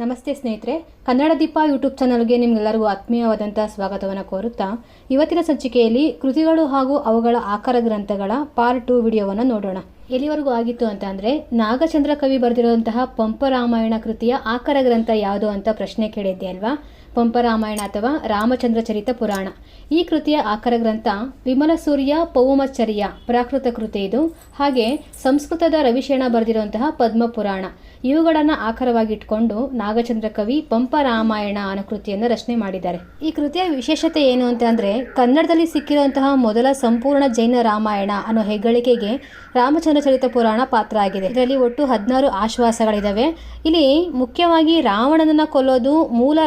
ನಮಸ್ತೆ ಸ್ನೇಹಿತರೆ, ಕನ್ನಡ ದೀಪ ಯೂಟ್ಯೂಬ್ ಚಾನಲ್ಗೆ ನಿಮ್ಗೆಲ್ಲರಿಗೂ ಆತ್ಮೀಯವಾದಂಥ ಸ್ವಾಗತವನ್ನು ಕೋರುತ್ತಾ, ಇವತ್ತಿನ ಸಂಚಿಕೆಯಲ್ಲಿ ಕೃತಿಗಳು ಹಾಗೂ ಅವುಗಳ ಆಕಾರ ಗ್ರಂಥಗಳ ಪಾರ್ಟ್ ಟು ವಿಡಿಯೋವನ್ನು ನೋಡೋಣ. ಎಲ್ಲಿವರೆಗೂ ಆಗಿತ್ತು ಅಂತ ಅಂದರೆ, ನಾಗಚಂದ್ರ ಕವಿ ಬರೆದಿರುವಂತಹ ಪಂಪರಾಮಾಯಣ ಕೃತಿಯ ಆಕಾರ ಗ್ರಂಥ ಯಾವುದು ಅಂತ ಪ್ರಶ್ನೆ ಕೇಳಿದ್ದೆ ಅಲ್ವಾ? ಪಂಪರಾಮಾಯಣ ಅಥವಾ ರಾಮಚಂದ್ರ ಚರಿತ ಪುರಾಣ. ಈ ಕೃತಿಯ ಆಕರ ಗ್ರಂಥ ವಿಮಲ ಸೂರ್ಯ ಪೌಮಚರ್ಯ ಪ್ರಾಕೃತ ಕೃತಿ ಇದು. ಹಾಗೆ ಸಂಸ್ಕೃತದ ರವಿಶೇಣ ಬರೆದಿರುವಂತಹ ಪದ್ಮ ಪುರಾಣ. ಇವುಗಳನ್ನು ಆಕರವಾಗಿಟ್ಕೊಂಡು ನಾಗಚಂದ್ರ ಕವಿ ಪಂಪ ರಾಮಾಯಣ ಅನ್ನೋ ಕೃತಿಯನ್ನು ರಚನೆ ಮಾಡಿದ್ದಾರೆ. ಈ ಕೃತಿಯ ವಿಶೇಷತೆ ಏನು ಅಂತ ಅಂದರೆ ಕನ್ನಡದಲ್ಲಿ ಸಿಕ್ಕಿರುವಂತಹ ಮೊದಲ ಸಂಪೂರ್ಣ ಜೈನ ರಾಮಾಯಣ ಅನ್ನೋ ಹೆಗ್ಗಳಿಕೆಗೆ ರಾಮಚಂದ್ರ ಚರಿತ ಪುರಾಣ ಪಾತ್ರ ಆಗಿದೆ. ಇದರಲ್ಲಿ ಒಟ್ಟು ಹದಿನಾರು ಆಶ್ವಾಸಗಳಿದ್ದಾವೆ ಇಲ್ಲಿ ಮುಖ್ಯವಾಗಿ ರಾವಣನನ್ನು ಕೊಲ್ಲೋದು ಮೂಲ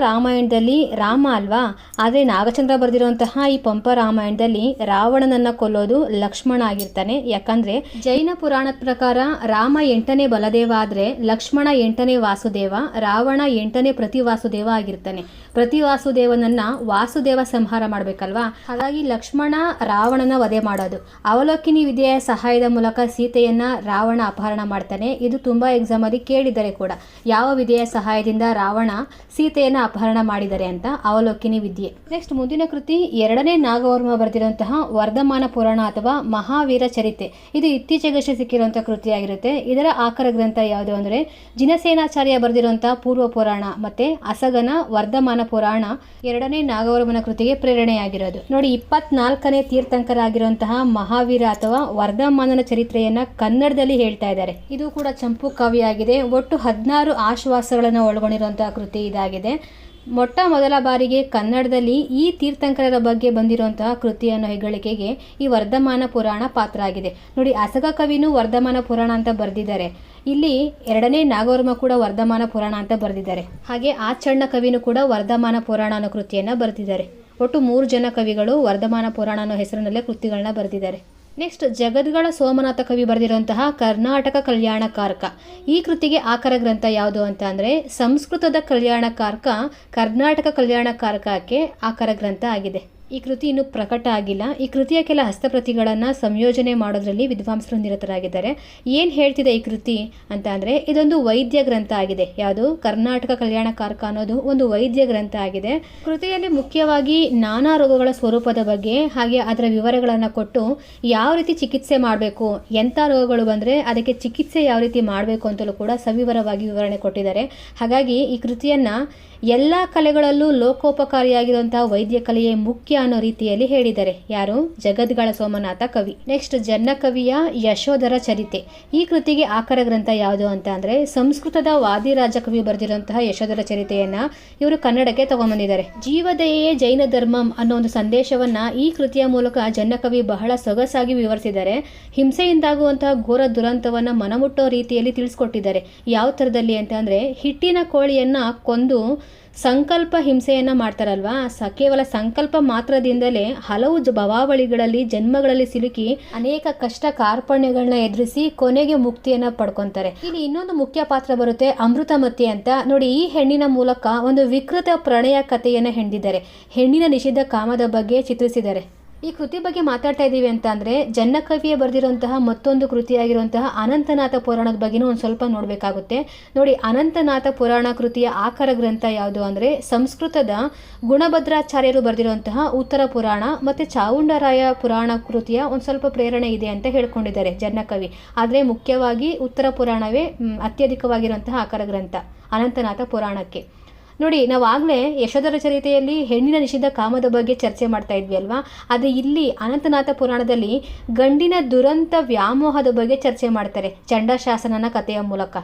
ರಾಮಾಯಣದಲ್ಲಿ ರಾಮ ಅಲ್ವಾ? ಆದರೆ ನಾಗಚಂದ್ರ ಬರೆದಿರುವಂತಹ ಈ ಪಂಪ ರಾಮಾಯಣದಲ್ಲಿ ರಾವಣನನ್ನ ಕೊಲ್ಲೋದು ಲಕ್ಷ್ಮಣ ಆಗಿರ್ತಾನೆ. ಯಾಕಂದ್ರೆ ಜೈನ ಪುರಾಣದ ಪ್ರಕಾರ ರಾಮ ಎಂಟನೇ ಬಲದೇವ ಆದ್ರೆ ಲಕ್ಷ್ಮಣ ಎಂಟನೇ ವಾಸುದೇವ, ರಾವಣ ಎಂಟನೇ ಪ್ರತಿ ವಾಸುದೇವ ಆಗಿರ್ತಾನೆ. ಪ್ರತಿ ವಾಸುದೇವನನ್ನ ವಾಸುದೇವ ಸಂಹಾರ ಮಾಡಬೇಕಲ್ವಾ? ಹಾಗಾಗಿ ಲಕ್ಷ್ಮಣ ರಾವಣನ ವಧೆ ಮಾಡೋದು. ಅವಲೋಕಿನಿ ವಿದ್ಯೆಯ ಸಹಾಯದ ಮೂಲಕ ಸೀತೆಯನ್ನ ರಾವಣ ಅಪಹರಣ ಮಾಡ್ತಾನೆ. ಇದು ತುಂಬಾ ಎಕ್ಸಾಮ್ ಅಲ್ಲಿ ಕೇಳಿದರೆ ಕೂಡ ಯಾವ ವಿದ್ಯೆಯ ಸಹಾಯದಿಂದ ರಾವಣ ಸೀತೆಯನ್ನ ಅಪಹರಣ ಮಾಡಿದ್ದಾರೆ ಅಂತ ಅವಲೋಕಿನಿ ವಿದ್ಯೆ. ನೆಕ್ಸ್ಟ್ ಮುಂದಿನ ಕೃತಿ, ಎರಡನೇ ನಾಗವರ್ಮ ಬರೆದಿರುವಂತಹ ವರ್ಧಮಾನ ಪುರಾಣ ಅಥವಾ ಮಹಾವೀರ ಚರಿತೆ. ಇದು ಇತ್ತೀಚೆಗಷ್ಟೇ ಸಿಕ್ಕಿರುವಂತಹ ಕೃತಿಯಾಗಿರುತ್ತೆ. ಇದರ ಆಕರ ಗ್ರಂಥ ಯಾವುದು ಅಂದ್ರೆ, ಜಿನಸೇನಾಚಾರ್ಯ ಬರೆದಿರುವಂತಹ ಪೂರ್ವ ಪುರಾಣ ಮತ್ತೆ ಅಸಗನ ವರ್ಧಮಾನ ಪುರಾಣ ಎರಡನೇ ನಾಗವರ್ಮನ ಕೃತಿಗೆ ಪ್ರೇರಣೆಯಾಗಿರೋದು. ನೋಡಿ, ಇಪ್ಪತ್ನಾಲ್ಕನೇ ತೀರ್ಥಂಕರಾಗಿರುವಂತಹ ಮಹಾವೀರ ಅಥವಾ ವರ್ಧಮಾನನ ಚರಿತ್ರೆಯನ್ನ ಕನ್ನಡದಲ್ಲಿ ಹೇಳ್ತಾ ಇದ್ದಾರೆ. ಇದು ಕೂಡ ಚಂಪು ಕಾವ್ಯ ಆಗಿದೆ ಒಟ್ಟು ಹದಿನಾರು ಆಶ್ವಾಸಗಳನ್ನು ಒಳಗೊಂಡಿರುವಂತಹ ಕೃತಿ ಇದಾಗಿದೆ. ಮೊಟ್ಟ ಮೊದಲ ಬಾರಿಗೆ ಕನ್ನಡದಲ್ಲಿ ಈ ತೀರ್ಥಂಕರರ ಬಗ್ಗೆ ಬಂದಿರುವಂತಹ ಕೃತಿ ಅನ್ನೋ ಹೆಗ್ಗಳಿಕೆಗೆ ಈ ವರ್ಧಮಾನ ಪುರಾಣ ಪಾತ್ರ ಆಗಿದೆ ನೋಡಿ, ಅಸಗ ಕವಿನೂ ವರ್ಧಮಾನ ಪುರಾಣ ಅಂತ ಬರೆದಿದ್ದಾರೆ. ಇಲ್ಲಿ ಎರಡನೇ ನಾಗವರ್ಮ ಕೂಡ ವರ್ಧಮಾನ ಪುರಾಣ ಅಂತ ಬರೆದಿದ್ದಾರೆ. ಹಾಗೆ ಆಚಣ್ಣ ಕವಿನೂ ಕೂಡ ವರ್ಧಮಾನ ಪುರಾಣ ಅನ್ನೋ ಕೃತಿಯನ್ನು ಬರೆದಿದ್ದಾರೆ. ಒಟ್ಟು ಮೂರು ಜನ ಕವಿಗಳು ವರ್ಧಮಾನ ಪುರಾಣ ಅನ್ನೋ ಹೆಸರಿನಲ್ಲೇ ಕೃತಿಗಳನ್ನ ಬರೆದಿದ್ದಾರೆ. ನೆಕ್ಸ್ಟ್ ಜಗದ್ಗಳ ಸೋಮನಾಥ ಕವಿ ಬರೆದಿರುವಂತಹ ಕರ್ನಾಟಕ ಕಲ್ಯಾಣ ಕಾರಕ. ಈ ಕೃತಿಗೆ ಆಕರ ಗ್ರಂಥ ಯಾವುದು ಅಂತ ಅಂದರೆ ಸಂಸ್ಕೃತದ ಕಲ್ಯಾಣ ಕಾರ್ಕ ಕರ್ನಾಟಕ ಕಲ್ಯಾಣ ಕಾರಕಕ್ಕೆ ಆಕರ ಗ್ರಂಥ ಆಗಿದೆ. ಈ ಕೃತಿ ಇನ್ನೂ ಪ್ರಕಟ ಆಗಿಲ್ಲ. ಈ ಕೃತಿಯ ಕೆಲ ಹಸ್ತಪ್ರತಿಗಳನ್ನು ಸಂಯೋಜನೆ ಮಾಡೋದ್ರಲ್ಲಿ ವಿದ್ವಾಂಸರು ನಿರತರಾಗಿದ್ದಾರೆ. ಏನು ಹೇಳ್ತಿದೆ ಈ ಕೃತಿ ಅಂತ ಅಂದರೆ, ಇದೊಂದು ವೈದ್ಯ ಗ್ರಂಥ ಆಗಿದೆ. ಯಾವುದು? ಕರ್ನಾಟಕ ಕಲ್ಯಾಣ ಕಾರ್ಕ ಅನ್ನೋದು ಒಂದು ವೈದ್ಯ ಗ್ರಂಥ ಆಗಿದೆ. ಕೃತಿಯಲ್ಲಿ ಮುಖ್ಯವಾಗಿ ನಾನಾ ರೋಗಗಳ ಸ್ವರೂಪದ ಬಗ್ಗೆ, ಹಾಗೆ ಅದರ ವಿವರಗಳನ್ನು ಕೊಟ್ಟು ಯಾವ ರೀತಿ ಚಿಕಿತ್ಸೆ ಮಾಡಬೇಕು ಎಂಥ ರೋಗಗಳು ಬಂದರೆ ಅದಕ್ಕೆ ಚಿಕಿತ್ಸೆ ಯಾವ ರೀತಿ ಮಾಡಬೇಕು ಅಂತಲೂ ಕೂಡ ಸವಿವರವಾಗಿ ವಿವರಣೆ ಕೊಟ್ಟಿದ್ದಾರೆ. ಹಾಗಾಗಿ ಈ ಕೃತಿಯನ್ನು ಎಲ್ಲ ಕಲೆಗಳಲ್ಲೂ ಲೋಕೋಪಕಾರಿಯಾಗಿರುವಂತಹ ವೈದ್ಯ ಕಲೆಯೇ ಮುಖ್ಯ ಅನ್ನೋ ರೀತಿಯಲ್ಲಿ ಹೇಳಿದ್ದಾರೆ ಯಾರು? ಜಗದ್ಗಳ ಸೋಮನಾಥ ಕವಿ. ನೆಕ್ಸ್ಟ್ ಜನ್ನ ಕವಿಯ ಯಶೋಧರ ಚರಿತೆ. ಈ ಕೃತಿಗೆ ಆಕರ ಗ್ರಂಥ ಯಾವುದು ಅಂತ ಅಂದರೆ, ಸಂಸ್ಕೃತದ ವಾದಿರಾಜ ಕವಿ ಬರೆದಿರುವಂತಹ ಯಶೋಧರ ಚರಿತೆಯನ್ನ ಇವರು ಕನ್ನಡಕ್ಕೆ ತಗೊಂಬಂದಿದ್ದಾರೆ. ಜೀವದಯೇ ಜೈನ ಧರ್ಮಂ ಅನ್ನೋ ಒಂದು ಸಂದೇಶವನ್ನ ಈ ಕೃತಿಯ ಮೂಲಕ ಜನ್ನಕವಿ ಬಹಳ ಸೊಗಸಾಗಿ ವಿವರಿಸಿದ್ದಾರೆ. ಹಿಂಸೆಯಿಂದಾಗುವಂತಹ ಘೋರ ದುರಂತವನ್ನ ಮನಮುಟ್ಟೋ ರೀತಿಯಲ್ಲಿ ತಿಳಿಸ್ಕೊಟ್ಟಿದ್ದಾರೆ. ಯಾವ ಥರದಲ್ಲಿ ಅಂತ ಅಂದರೆ, ಹಿಟ್ಟಿನ ಕೋಳಿಯನ್ನ ಕೊಂದು ಸಂಕಲ್ಪ ಹಿಂಸೆಯನ್ನ ಮಾಡ್ತಾರಲ್ವಾ? ಸ ಕೇವಲ ಸಂಕಲ್ಪ ಮಾತ್ರದಿಂದಲೇ ಹಲವು ಭವಾವಳಿಗಳಲ್ಲಿ, ಜನ್ಮಗಳಲ್ಲಿ ಸಿಲುಕಿ ಅನೇಕ ಕಷ್ಟ ಕಾರ್ಪಣ್ಯಗಳನ್ನ ಎದುರಿಸಿ ಕೊನೆಗೆ ಮುಕ್ತಿಯನ್ನ ಪಡ್ಕೊಂತಾರೆ. ಇಲ್ಲಿ ಇನ್ನೊಂದು ಮುಖ್ಯ ಪಾತ್ರ ಬರುತ್ತೆ ಅಮೃತಮತಿ ಅಂತ. ನೋಡಿ, ಈ ಹೆಣ್ಣಿನ ಮೂಲಕ ಒಂದು ವಿಕೃತ ಪ್ರಣಯ ಕಥೆಯನ್ನ ಹೆಂಡಿದ್ದಾರೆ ಹೆಣ್ಣಿನ ನಿಷಿದ್ಧ ಕಾಮದ ಬಗ್ಗೆ ಚಿತ್ರಿಸಿದ್ದಾರೆ. ಈ ಕೃತಿ ಬಗ್ಗೆ ಮಾತಾಡ್ತಾ ಇದ್ದೀವಿ ಅಂತ ಅಂದರೆ ಜನ್ನಕವಿಯೇ ಬರೆದಿರುವಂತಹ ಮತ್ತೊಂದು ಕೃತಿಯಾಗಿರುವಂತಹ ಅನಂತನಾಥ ಪುರಾಣದ ಬಗ್ಗೆನೂ ಒಂದು ಸ್ವಲ್ಪ ನೋಡಬೇಕಾಗುತ್ತೆ. ನೋಡಿ, ಅನಂತನಾಥ ಪುರಾಣ ಕೃತಿಯ ಆಕಾರ ಗ್ರಂಥ ಯಾವುದು ಅಂದರೆ ಸಂಸ್ಕೃತದ ಗುಣಭದ್ರಾಚಾರ್ಯರು ಬರೆದಿರುವಂತಹ ಉತ್ತರ ಪುರಾಣ ಮತ್ತು ಚಾವುಂಡರಾಯ ಪುರಾಣ ಕೃತಿಯ ಒಂದು ಸ್ವಲ್ಪ ಪ್ರೇರಣೆ ಇದೆ ಅಂತ ಹೇಳ್ಕೊಂಡಿದ್ದಾರೆ ಜನ್ನಕವಿ ಆದರೆ ಮುಖ್ಯವಾಗಿ ಉತ್ತರ ಪುರಾಣವೇ ಅತ್ಯಧಿಕವಾಗಿರುವಂತಹ ಆಕಾರ ಗ್ರಂಥ ಅನಂತನಾಥ ಪುರಾಣಕ್ಕೆ. ನೋಡಿ ನಾವು ಆಗಲೇ ಯಶೋಧರ ಚರಿತೆಯಲ್ಲಿ ಹೆಣ್ಣಿನ ನಿಷಿದ್ಧ ಕಾಮದ ಬಗ್ಗೆ ಚರ್ಚೆ ಮಾಡ್ತಾ ಇದ್ವಿ ಅಲ್ವಾ? ಅದು ಇಲ್ಲಿ ಅನಂತನಾಥ ಪುರಾಣದಲ್ಲಿ ಗಂಡಿನ ದುರಂತ ವ್ಯಾಮೋಹದ ಬಗ್ಗೆ ಚರ್ಚೆ ಮಾಡ್ತಾರೆ, ಚಂಡಶಾಸನನ ಕಥೆಯ ಮೂಲಕ.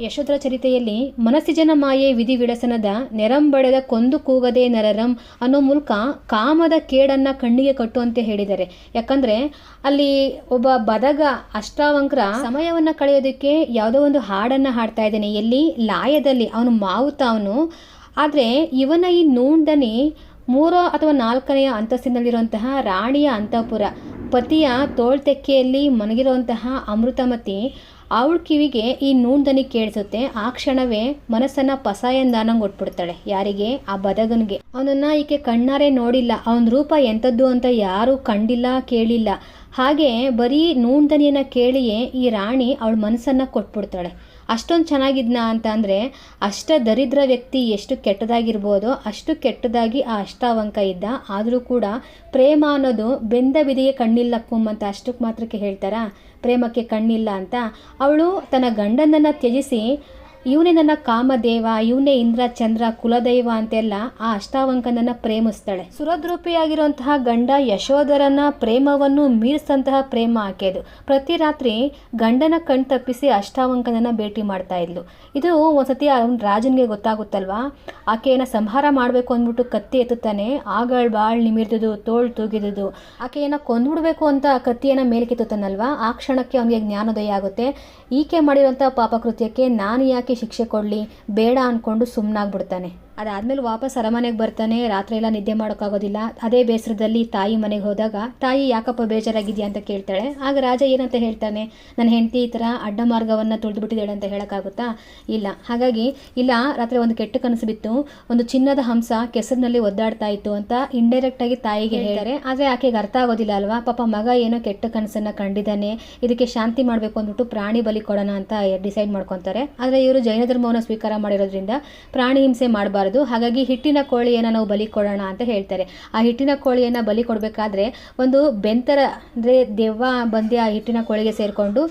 ಯಶೋಧರ ಚರಿತೆಯಲ್ಲಿ ಮನಸ್ಸಿಜನ ಮಾಯೆ ವಿಧಿ ವಿಳಸನದ ನೆರಂಬಡೆದ ಕೊಂದು ಕೂಗದೆ ನರರಂ ಅನ್ನೋ ಮೂಲಕ ಕಾಮದ ಕೇಡನ್ನ ಕಣ್ಣಿಗೆ ಕಟ್ಟುವಂತೆ ಹೇಳಿದ್ದಾರೆ ಯಾಕಂದ್ರೆ ಅಲ್ಲಿ ಒಬ್ಬ ಬದಗ ಅಷ್ಟಾವಂಕ್ರ ಸಮಯವನ್ನ ಕಳೆಯೋದಕ್ಕೆ ಯಾವುದೋ ಒಂದು ಹಾಡನ್ನ ಹಾಡ್ತಾ ಇದ್ದಾನೆ. ಎಲ್ಲಿ? ಲಾಯದಲ್ಲಿ. ಅವನು ಮಾವುತ, ಅವನು ಆದರೆ ಇವನ ಈ ನೂಂದನಿ ಮೂರೋ ಅಥವಾ ನಾಲ್ಕನೆಯ ಅಂತಸ್ತಿನಲ್ಲಿರುವಂತಹ ರಾಣಿಯ ಅಂತಃಪುರ. ಪತಿಯ ತೋಳ್ತೆಕ್ಕೆಯಲ್ಲಿ ಮನಗಿರುವಂತಹ ಅಮೃತಮತಿ ಅವಳ ಕಿವಿಗೆ ಈ ನೂಂದನಿ ಕೇಳಿಸುತ್ತೆ. ಆ ಕ್ಷಣವೇ ಮನಸ್ಸನ್ನು ಪಸಾಯಂದಾನಂಗೆ ಒಟ್ಬಿಡ್ತಾಳೆ ಯಾರಿಗೆ? ಆ ಬದಗನಿಗೆ. ಅವನನ್ನ ಈಕೆ ಕಣ್ಣಾರೆ ನೋಡಿಲ್ಲ. ಅವನ ರೂಪ ಎಂಥದ್ದು ಅಂತ ಯಾರೂ ಕಂಡಿಲ್ಲ, ಕೇಳಿಲ್ಲ. ಹಾಗೆ ಬರೀ ನೂಂದನಿಯನ್ನು ಕೇಳಿಯೇ ಈ ರಾಣಿ ಅವಳ ಮನಸ್ಸನ್ನು ಕೊಟ್ಬಿಡ್ತಾಳೆ. ಅಷ್ಟೊಂದು ಚೆನ್ನಾಗಿದ್ನ ಅಂತ ಅಂದರೆ, ಅಷ್ಟ ದರಿದ್ರ ವ್ಯಕ್ತಿ ಎಷ್ಟು ಕೆಟ್ಟದಾಗಿರ್ಬೋದೋ, ಅಷ್ಟು ಕೆಟ್ಟದಾಗಿ ಆ ಅಷ್ಟಾವಂಕ ಇದ್ದ. ಆದರೂ ಕೂಡ ಪ್ರೇಮ ಅನ್ನೋದು ಬೆಂದ ಬಿದಿಗೆ ಕಣ್ಣಿಲ್ಲ ಅಂತ ಅಷ್ಟಕ್ಕೆ ಮಾತ್ರಕ್ಕೆ ಹೇಳ್ತಾರಾ? ಪ್ರೇಮಕ್ಕೆ ಕಣ್ಣಿಲ್ಲ ಅಂತ. ಅವಳು ತನ್ನ ಗಂಡನನ್ನು ತ್ಯಜಿಸಿ ಇವನೇ ನನ್ನ ಕಾಮದೇವ, ಇವನೇ ಇಂದ್ರ, ಚಂದ್ರ, ಕುಲದೈವ ಅಂತೆಲ್ಲ ಆ ಅಷ್ಟಾವಂಕನನ್ನ ಪ್ರೇಮಿಸ್ತಾಳೆ. ಸುರದ್ರೂಪಿಯಾಗಿರುವಂತಹ ಗಂಡ ಯಶೋಧರನ ಪ್ರೇಮವನ್ನು ಮೀರಿಸಂತಹ ಪ್ರೇಮ ಆಕೆದು. ಪ್ರತಿ ರಾತ್ರಿ ಗಂಡನ ಕಣ್ ತಪ್ಪಿಸಿ ಅಷ್ಟಾವಂಕನನ್ನ ಭೇಟಿ ಮಾಡ್ತಾ ಇದ್ಲು. ಇದು ಒಂದ್ಸತಿ ರಾಜನಿಗೆ ಗೊತ್ತಾಗುತ್ತಲ್ವಾ? ಆಕೆಯನ್ನ ಸಂಹಾರ ಮಾಡಬೇಕು ಅಂದ್ಬಿಟ್ಟು ಕತ್ತಿ ಎತ್ತುತ್ತಾನೆ. ಆಗಳ್ ಬಾಳ್ ನಿಮಿರ್ದುದು ತೋಳ್ ತೂಗಿದುದು ಆಕೆಯನ್ನ ಕೊಂದ್ಬಿಡ್ಬೇಕು ಅಂತ ಕತ್ತಿಯನ್ನ ಮೇಲೆ ಮೇಲಕ್ಕೆತ್ತುತ್ತಾನಲ್ವಾ ಆ ಕ್ಷಣಕ್ಕೆ ಅವನಿಗೆ ಜ್ಞಾನೋದಯ ಆಗುತ್ತೆ. ಈಕೆ ಮಾಡಿರುವಂಥ ಪಾಪಕೃತ್ಯಕ್ಕೆ ನಾನು ಯಾಕೆ ಶಿಕ್ಷೆ ಕೊಡಲಿ ಬೇಡ ಅಂದ್ಕೊಂಡು ಸುಮ್ಮನಾಗ್ಬಿಡ್ತಾನೆ ಅದಾದ್ಮೇಲೆ ವಾಪಸ್ ಅರಮನೆಗೆ ಬರ್ತಾನೆ ರಾತ್ರಿ ಎಲ್ಲ ನಿದ್ದೆ ಮಾಡೋಕ್ಕಾಗೋದಿಲ್ಲ. ಅದೇ ಬೇಸರದಲ್ಲಿ ತಾಯಿ ಮನೆಗೆ ಹೋದಾಗ ತಾಯಿ ಯಾಕಪ್ಪ ಬೇಜಾರಾಗಿದೆಯಾ ಅಂತ ಕೇಳ್ತಾಳೆ. ಆಗ ರಾಜ ಏನಂತ ಹೇಳ್ತಾನೆ ನನ್ನ ಹೆಂಡತಿ ಈ ಥರ ಅಡ್ಡ ಮಾರ್ಗವನ್ನು ತುಳಿದುಬಿಟ್ಟಿದ್ದಾಳೆ ಅಂತ ಹೇಳೋಕ್ಕಾಗುತ್ತಾ? ಇಲ್ಲ. ಹಾಗಾಗಿ ಇಲ್ಲ ರಾತ್ರಿ ಒಂದು ಕೆಟ್ಟ ಕನಸು ಬಿತ್ತು. ಒಂದು ಚಿನ್ನದ ಹಂಸ ಕೆಸರಿನಲ್ಲಿ ಒದ್ದಾಡ್ತಾ ಇತ್ತು ಅಂತ ಇಂಡೈರೆಕ್ಟಾಗಿ ತಾಯಿಗೆ ಹೇಳ್ತಾರೆ. ಆದರೆ ಆಕೆಗೆ ಅರ್ಥ ಆಗೋದಿಲ್ಲ ಅಲ್ವಾ? ಪಾಪ ಮಗ ಏನೋ ಕೆಟ್ಟ ಕನಸನ್ನು ಕಂಡಿದ್ದಾನೆ. ಇದಕ್ಕೆ ಶಾಂತಿ ಮಾಡಬೇಕು ಅಂದ್ಬಿಟ್ಟು ಪ್ರಾಣಿ ಬಲಿ ಕೊಡೋಣ ಅಂತ ಡಿಸೈಡ್ ಮಾಡ್ಕೊತಾರೆ. ಆದರೆ ಇವರು ಜೈನ ಧರ್ಮವನ್ನು ಸ್ವೀಕಾರ ಮಾಡಿರೋದ್ರಿಂದ ಪ್ರಾಣಿ ಹಿಂಸೆ ಮಾಡಬಾರ್ದು. ಹಾಗಾಗಿ ಹಿಟ್ಟಿನ ಕೋಳಿಯನ್ನು ನಾವು ಬಲಿ ಕೊಡೋಣ ಅಂತ ಹೇಳ್ತಾರೆ. ಆ ಹಿಟ್ಟಿನ ಕೋಳಿಯನ್ನು ಬಲಿ ಕೊಡಬೇಕಾದ್ರೆ ಒಂದು ಬೆಂತರ ಅಂದರೆ ದೆವ್ವ ಬಂದು ಆ ಹಿಟ್ಟಿನ ಕೋಳಿಗೆ ಸೇರಿಕೊಂಡು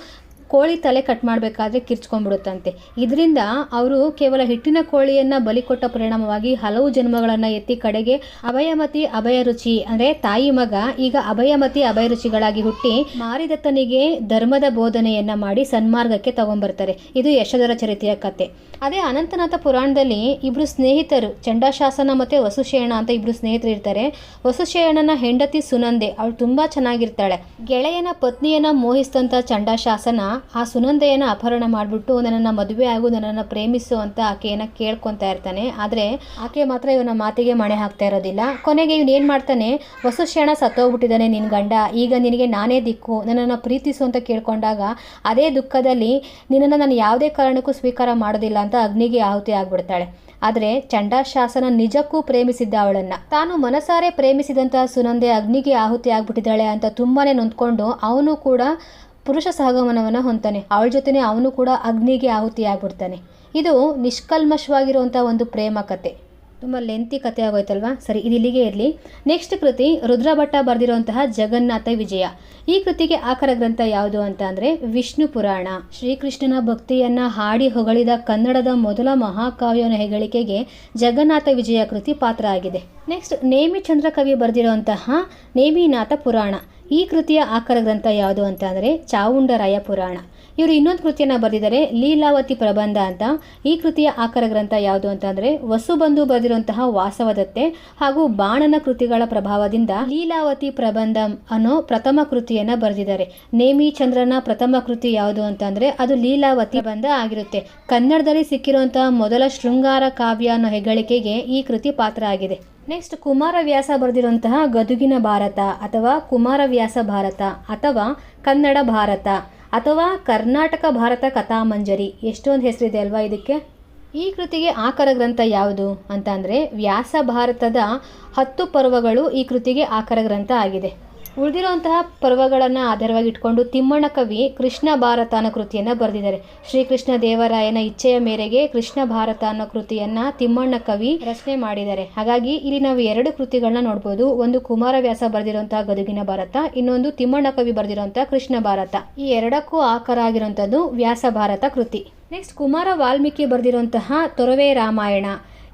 ಕೋಳಿ ತಲೆ ಕಟ್ ಮಾಡಬೇಕಾದ್ರೆ ಕಿರ್ಚ್ಕೊಂಡ್ಬಿಡುತ್ತಂತೆ. ಇದರಿಂದ ಅವರು ಕೇವಲ ಹಿಟ್ಟಿನ ಕೋಳಿಯನ್ನು ಬಲಿ ಕೊಟ್ಟ ಪರಿಣಾಮವಾಗಿ ಹಲವು ಜನ್ಮಗಳನ್ನು ಎತ್ತಿ ಕಡೆಗೆ ಅಭಯಮತಿ, ಅಭಯ ರುಚಿ, ಅಂದರೆ ತಾಯಿ ಮಗ, ಈಗ ಅಭಯಮತಿ, ಅಭಯ ರುಚಿಗಳಾಗಿ ಹುಟ್ಟಿ ಮಾರಿದತ್ತನಿಗೆ ಧರ್ಮದ ಬೋಧನೆಯನ್ನ ಮಾಡಿ ಸನ್ಮಾರ್ಗಕ್ಕೆ ತಗೊಂಡ್ಬರ್ತಾರೆ. ಇದು ಯಶೋಧರ ಚರಿತೆಯ ಕತೆ. ಅದೇ ಅನಂತನಾಥ ಪುರಾಣದಲ್ಲಿ ಇಬ್ರು ಸ್ನೇಹಿತರು, ಚಂಡಾಶಾಸನ ಮತ್ತೆ ವಸುಶೇಣ ಅಂತ ಇಬ್ರು ಸ್ನೇಹಿತರು ಇರ್ತಾರೆ. ವಸುಶೇಣನ ಹೆಂಡತಿ ಸುನಂದೆ, ಅವಳು ತುಂಬಾ ಚೆನ್ನಾಗಿರ್ತಾಳೆ. ಗೆಳೆಯನ ಪತ್ನಿಯನ್ನ ಮೋಹಿಸಿದಂಥ ಚಂಡಾಶಾಸನ ಆ ಸುನಂದೆಯನ್ನು ಅಪಹರಣ ಮಾಡಿಬಿಟ್ಟು ನನ್ನನ್ನು ಮದುವೆ ಆಗು, ನನ್ನನ್ನು ಪ್ರೇಮಿಸು ಅಂತ ಆಕೆಯನ್ನು ಕೇಳ್ಕೊತಾ ಇರ್ತಾನೆ. ಆದರೆ ಆಕೆ ಮಾತ್ರ ಇವನ ಮಾತಿಗೆ ಮಣೆ ಹಾಕ್ತಾ ಇರೋದಿಲ್ಲ. ಕೊನೆಗೆ ಇವನು ಏನು ಮಾಡ್ತಾನೆ ವಸುಶೇಣ ಸತ್ತೋಗ್ಬಿಟ್ಟಿದ್ದಾನೆ ನಿನ್ನ ಗಂಡ. ಈಗ ನಿನಗೆ ನಾನೇ ದಿಕ್ಕು, ನನ್ನನ್ನು ಪ್ರೀತಿಸು ಅಂತ ಕೇಳ್ಕೊಂಡಾಗ ಅದೇ ದುಃಖದಲ್ಲಿ ನಿನ್ನನ್ನು ನಾನು ಯಾವುದೇ ಕಾರಣಕ್ಕೂ ಸ್ವೀಕಾರ ಮಾಡೋದಿಲ್ಲ ಅಂತ ಅಗ್ನಿಗೆ ಆಹುತಿ ಆಗಿಬಿಡ್ತಾಳೆ. ಆದರೆ ಚಂಡಾಶಾಸನ ನಿಜಕ್ಕೂ ಪ್ರೇಮಿಸಿದ್ದ ಅವಳನ್ನು. ತಾನು ಮನಸಾರೆ ಪ್ರೇಮಿಸಿದಂತಹ ಸುನಂದೆ ಅಗ್ನಿಗೆ ಆಹುತಿ ಆಗ್ಬಿಟ್ಟಿದ್ದಾಳೆ ಅಂತ ತುಂಬಾನೇ ನೊಂದ್ಕೊಂಡು ಅವನು ಕೂಡ ಪುರುಷ ಸಹಗಮನವನ್ನು ಹೊಂತಾನೆ ಅವಳ ಜೊತೆನೆ ಅವನು ಕೂಡ ಅಗ್ನಿಗೆ ಆಹುತಿಯಾಗ್ಬಿಡ್ತಾನೆ. ಇದು ನಿಷ್ಕಲ್ಮಶವಾಗಿರುವಂಥ ಒಂದು ಪ್ರೇಮ ಕತೆ. ತುಂಬ ಲೆಂತಿ ಕತೆ ಆಗೋಯ್ತಲ್ವಾ? ಸರಿ ಇದಿಲ್ಲಿಗೆ ಇರಲಿ. ನೆಕ್ಸ್ಟ್ ಕೃತಿ, ರುದ್ರಭಟ್ಟ ಬರೆದಿರುವಂತಹ ಜಗನ್ನಾಥ ವಿಜಯ. ಈ ಕೃತಿಗೆ ಆಕರ ಗ್ರಂಥ ಯಾವುದು ಅಂತ ಅಂದರೆ, ವಿಷ್ಣು ಪುರಾಣ. ಶ್ರೀಕೃಷ್ಣನ ಭಕ್ತಿಯನ್ನ ಹಾಡಿ ಹೊಗಳಿದ ಕನ್ನಡದ ಮೊದಲ ಮಹಾಕಾವ್ಯನ ಹೆಗಳಿಕೆಗೆ ಜಗನ್ನಾಥ ವಿಜಯ ಕೃತಿ ಪಾತ್ರ ಆಗಿದೆ. ನೆಕ್ಸ್ಟ್ ನೇಮಿ ಚಂದ್ರ ಕವಿ ಬರೆದಿರುವಂತಹ ನೇಮಿನಾಥ ಪುರಾಣ. ಈ ಕೃತಿಯ ಆಕರ ಗ್ರಂಥ ಯಾವುದು ಅಂತ ಅಂದರೆ ಚಾವುಂಡರಾಯ ಪುರಾಣ. ಇವರು ಇನ್ನೊಂದು ಕೃತಿಯನ್ನು ಬರೆದಿದ್ದಾರೆ, ಲೀಲಾವತಿ ಪ್ರಬಂಧ ಅಂತ. ಈ ಕೃತಿಯ ಆಕರ ಗ್ರಂಥ ಯಾವುದು ಅಂತ ಅಂದರೆ ವಸುಬಂಧು ಬರೆದಿರುವಂತಹ ವಾಸವದತ್ತೆ ಹಾಗೂ ಬಾಣನ ಕೃತಿಗಳ ಪ್ರಭಾವದಿಂದ ಲೀಲಾವತಿ ಪ್ರಬಂಧ ಅನ್ನೋ ಪ್ರಥಮ ಕೃತಿಯನ್ನು ಬರೆದಿದ್ದಾರೆ. ನೇಮಿ ಚಂದ್ರನ ಪ್ರಥಮ ಕೃತಿ ಯಾವುದು ಅಂತ ಅದು ಲೀಲಾವತಿ ಬಂಧ ಆಗಿರುತ್ತೆ. ಕನ್ನಡದಲ್ಲಿ ಸಿಕ್ಕಿರುವಂತಹ ಮೊದಲ ಶೃಂಗಾರ ಕಾವ್ಯ ಅನ್ನೋ ಹೆಗ್ಗಳಿಕೆಗೆ ಈ ಕೃತಿ ಪಾತ್ರ ಆಗಿದೆ. ನೆಕ್ಸ್ಟ್ ಕುಮಾರವ್ಯಾಸ ಬರೆದಿರುವಂತಹ ಗದುಗಿನ ಭಾರತ ಅಥವಾ ಕುಮಾರವ್ಯಾಸ ಭಾರತ ಅಥವಾ ಕನ್ನಡ ಭಾರತ ಅಥವಾ ಕರ್ನಾಟಕ ಭಾರತ ಕಥಾಮಂಜರಿ ಎಷ್ಟೊಂದು ಹೆಸರಿದೆ ಅಲ್ವಾ ಇದಕ್ಕೆ? ಈ ಕೃತಿಗೆ ಆಕರ ಗ್ರಂಥ ಯಾವುದು ಅಂತ ಅಂದರೆ ವ್ಯಾಸ ಭಾರತದ ಹತ್ತು ಪರ್ವಗಳು ಈ ಕೃತಿಗೆ ಆಕರ ಗ್ರಂಥ ಆಗಿದೆ. ಉಳಿದಿರುವಂತಹ ಪರ್ವಗಳನ್ನು ಆಧಾರವಾಗಿ ಇಟ್ಕೊಂಡು ತಿಮ್ಮಣ್ಣ ಕವಿ ಕೃಷ್ಣ ಭಾರತ ಅನ್ನೋ ಕೃತಿಯನ್ನು ಬರೆದಿದ್ದಾರೆ. ಶ್ರೀಕೃಷ್ಣ ದೇವರಾಯನ ಇಚ್ಛೆಯ ಮೇರೆಗೆ ಕೃಷ್ಣ ಭಾರತ ಅನ್ನೋ ಕೃತಿಯನ್ನ ತಿಮ್ಮಣ್ಣ ಕವಿ ರಚನೆ ಮಾಡಿದ್ದಾರೆ. ಹಾಗಾಗಿ ಇಲ್ಲಿ ನಾವು ಎರಡು ಕೃತಿಗಳನ್ನ ನೋಡ್ಬೋದು. ಒಂದು ಕುಮಾರವ್ಯಾಸ ಬರೆದಿರುವಂತಹ ಗದುಗಿನ ಭಾರತ, ಇನ್ನೊಂದು ತಿಮ್ಮಣ್ಣ ಕವಿ ಬರೆದಿರುವಂತಹ ಕೃಷ್ಣ ಭಾರತ. ಈ ಎರಡಕ್ಕೂ ಆಕರ ಆಗಿರುವಂಥದ್ದು ವ್ಯಾಸ ಭಾರತ ಕೃತಿ. ನೆಕ್ಸ್ಟ್ ಕುಮಾರ ವಾಲ್ಮೀಕಿ ಬರೆದಿರುವಂತಹ ತೊರವೆ ರಾಮಾಯಣ.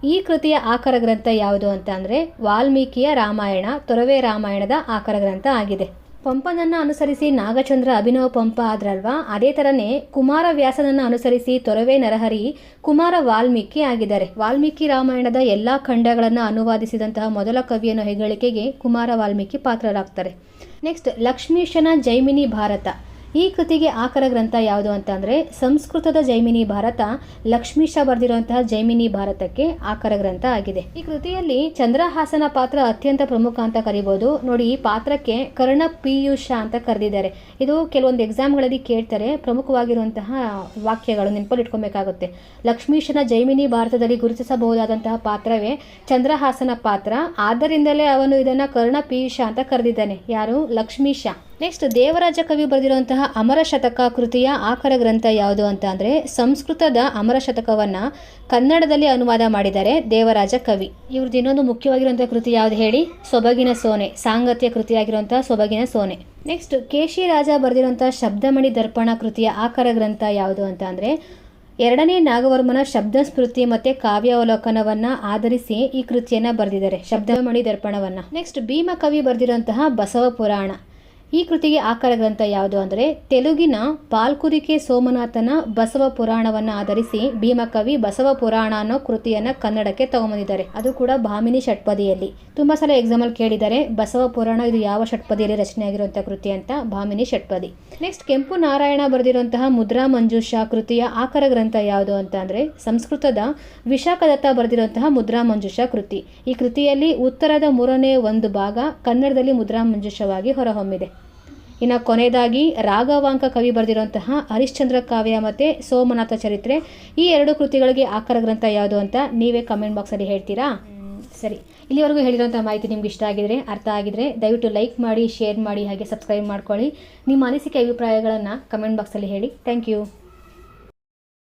ಈ ಕೃತಿಯ ಆಕರ ಗ್ರಂಥ ಯಾವುದು ಅಂತ ಅಂದರೆ ವಾಲ್ಮೀಕಿಯ ರಾಮಾಯಣ, ತೊರವೆ ರಾಮಾಯಣದ ಆಕರ ಗ್ರಂಥ ಆಗಿದೆ. ಪಂಪನನ್ನು ಅನುಸರಿಸಿ ನಾಗಚಂದ್ರ ಅಭಿನವ ಪಂಪ ಆದ್ರಲ್ವಾ? ಅದೇ ಥರನೇ ಕುಮಾರ ವ್ಯಾಸನನ್ನು ಅನುಸರಿಸಿ ತೊರವೆ ನರಹರಿ ಕುಮಾರ ವಾಲ್ಮೀಕಿ ಆಗಿದ್ದಾರೆ. ವಾಲ್ಮೀಕಿ ರಾಮಾಯಣದ ಎಲ್ಲ ಖಂಡಗಳನ್ನು ಅನುವಾದಿಸಿದಂತಹ ಮೊದಲ ಕವಿಯನ್ನು ಹೆಗ್ಗಳಿಕೆಗೆ ಕುಮಾರ ವಾಲ್ಮೀಕಿ ಪಾತ್ರರಾಗ್ತಾರೆ. ನೆಕ್ಸ್ಟ್ ಲಕ್ಷ್ಮೀಶನ ಜೈಮಿನಿ ಭಾರತ. ಈ ಕೃತಿಗೆ ಆಕರ ಗ್ರಂಥ ಯಾವುದು ಅಂತ ಅಂದರೆ, ಸಂಸ್ಕೃತದ ಜೈಮಿನಿ ಭಾರತ ಲಕ್ಷ್ಮೀಶ ಬರೆದಿರುವಂತಹ ಜೈಮಿನಿ ಭಾರತಕ್ಕೆ ಆಕರ ಗ್ರಂಥ ಆಗಿದೆ. ಈ ಕೃತಿಯಲ್ಲಿ ಚಂದ್ರಹಾಸನ ಪಾತ್ರ ಅತ್ಯಂತ ಪ್ರಮುಖ ಅಂತ ಕರಿಬೋದು. ನೋಡಿ, ಈ ಪಾತ್ರಕ್ಕೆ ಕರ್ಣ ಪಿಯೂಷ ಅಂತ ಕರೆದಿದ್ದಾರೆ. ಇದು ಕೆಲವೊಂದು ಎಕ್ಸಾಮ್ಗಳಲ್ಲಿ ಕೇಳ್ತಾರೆ, ಪ್ರಮುಖವಾಗಿರುವಂತಹ ವಾಕ್ಯಗಳು ನೆನಪಲ್ಲಿ ಇಟ್ಕೊಬೇಕಾಗುತ್ತೆ. ಲಕ್ಷ್ಮೀಶನ ಜೈಮಿನಿ ಭಾರತದಲ್ಲಿ ಗುರುತಿಸಬಹುದಾದಂತಹ ಪಾತ್ರವೇ ಚಂದ್ರಹಾಸನ ಪಾತ್ರ. ಆದ್ದರಿಂದಲೇ ಅವನು ಇದನ್ನು ಕರ್ಣ ಪಿಯೂಷ ಅಂತ ಕರೆದಿದ್ದಾನೆ. ಯಾರು? ಲಕ್ಷ್ಮೀಶ ನೆಕ್ಸ್ಟ್ ದೇವರಾಜ ಕವಿ ಬರೆದಿರುವಂತಹ ಅಮರ ಶತಕ ಕೃತಿಯ ಆಕರ ಗ್ರಂಥ ಯಾವುದು ಅಂತ ಅಂದರೆ, ಸಂಸ್ಕೃತದ ಅಮರ ಶತಕವನ್ನು ಕನ್ನಡದಲ್ಲಿ ಅನುವಾದ ಮಾಡಿದ್ದಾರೆ ದೇವರಾಜ ಕವಿ. ಇವ್ರದ್ದು ಇನ್ನೊಂದು ಮುಖ್ಯವಾಗಿರುವಂಥ ಕೃತಿ ಯಾವುದು ಹೇಳಿ? ಸೊಬಗಿನ ಸೋನೆ, ಸಾಂಗತ್ಯ ಕೃತಿಯಾಗಿರುವಂಥ ಸೊಬಗಿನ ಸೋನೆ. ನೆಕ್ಸ್ಟ್ ಕೇಶಿ ರಾಜ ಬರೆದಿರುವಂಥ ಶಬ್ದಮಣಿ ದರ್ಪಣ ಕೃತಿಯ ಆಕರ ಗ್ರಂಥ ಯಾವುದು ಅಂತ ಅಂದರೆ, ಎರಡನೇ ನಾಗವರ್ಮನ ಶಬ್ದ ಸ್ಮೃತಿ ಮತ್ತು ಕಾವ್ಯಾವಲೋಕನವನ್ನು ಆಧರಿಸಿ ಈ ಕೃತಿಯನ್ನು ಬರೆದಿದ್ದಾರೆ, ಶಬ್ದಮಣಿ ದರ್ಪಣವನ್ನು. ನೆಕ್ಸ್ಟ್ ಭೀಮಕವಿ ಬರೆದಿರುವಂತಹ ಬಸವ ಪುರಾಣ. ಈ ಕೃತಿಗೆ ಆಕರ ಗ್ರಂಥ ಯಾವುದು ಅಂದರೆ, ತೆಲುಗಿನ ಪಾಲ್ಕುರಿಕೆ ಸೋಮನಾಥನ ಬಸವ ಪುರಾಣವನ್ನು ಆಧರಿಸಿ ಭೀಮಕವಿ ಬಸವ ಪುರಾಣ ಅನ್ನೋ ಕೃತಿಯನ್ನು ಕನ್ನಡಕ್ಕೆ ತಗೊಂಬಂದಿದ್ದಾರೆ. ಅದು ಕೂಡ ಭಾಮಿನಿ ಷಟ್ಪದಿಯಲ್ಲಿ. ತುಂಬ ಸಲ ಎಕ್ಸಾಮಲ್ಲಿ ಕೇಳಿದ್ದಾರೆ ಬಸವ ಪುರಾಣ ಇದು ಯಾವ ಷಟ್ಪದಿಯಲ್ಲಿ ರಚನೆ ಆಗಿರುವಂಥ ಕೃತಿ ಅಂತ ಭಾಮಿನಿ ಷಟ್ಪದಿ. ನೆಕ್ಸ್ಟ್ ಕೆಂಪು ನಾರಾಯಣ ಬರೆದಿರುವಂತಹ ಮುದ್ರಾ ಮಂಜುಷಾ ಕೃತಿಯ ಆಕರ ಗ್ರಂಥ ಯಾವುದು ಅಂತ ಅಂದರೆ, ಸಂಸ್ಕೃತದ ವಿಶಾಖದತ್ತ ಬರೆದಿರುವಂತಹ ಮುದ್ರಾ ಮಂಜುಷಾ ಕೃತಿ. ಈ ಕೃತಿಯಲ್ಲಿ ಉತ್ತರದ ಮೂರನೇ ಒಂದು ಭಾಗ ಕನ್ನಡದಲ್ಲಿ ಮುದ್ರಾ ಮಂಜುಷವಾಗಿ ಹೊರಹೊಮ್ಮಿದೆ. ಇನ್ನು ಕೊನೆಯದಾಗಿ ರಾಘವಾಂಕ ಕವಿ ಬರೆದಿರುವಂತಹ ಹರಿಶ್ಚಂದ್ರ ಕಾವ್ಯ ಮತ್ತು ಸೋಮನಾಥ ಚರಿತ್ರೆ. ಈ ಎರಡು ಕೃತಿಗಳಿಗೆ ಆಕರ ಗ್ರಂಥ ಯಾವುದು ಅಂತ ನೀವೇ ಕಮೆಂಟ್ ಬಾಕ್ಸಲ್ಲಿ ಹೇಳ್ತೀರಾ? ಸರಿ. ಇಲ್ಲಿವರೆಗೂ ಹೇಳಿರುವಂಥ ಮಾಹಿತಿ ನಿಮ್ಗೆ ಇಷ್ಟ ಆಗಿದರೆ ಅರ್ಥ ಆಗಿದರೆ ದಯವಿಟ್ಟು ಲೈಕ್ ಮಾಡಿ ಶೇರ್ ಮಾಡಿ ಹಾಗೆ ಸಬ್ಸ್ಕ್ರೈಬ್ ಮಾಡ್ಕೊಳ್ಳಿ. ನಿಮ್ಮ ಅನಿಸಿಕೆ ಅಭಿಪ್ರಾಯಗಳನ್ನು ಕಮೆಂಟ್ ಬಾಕ್ಸಲ್ಲಿ ಹೇಳಿ. Thank you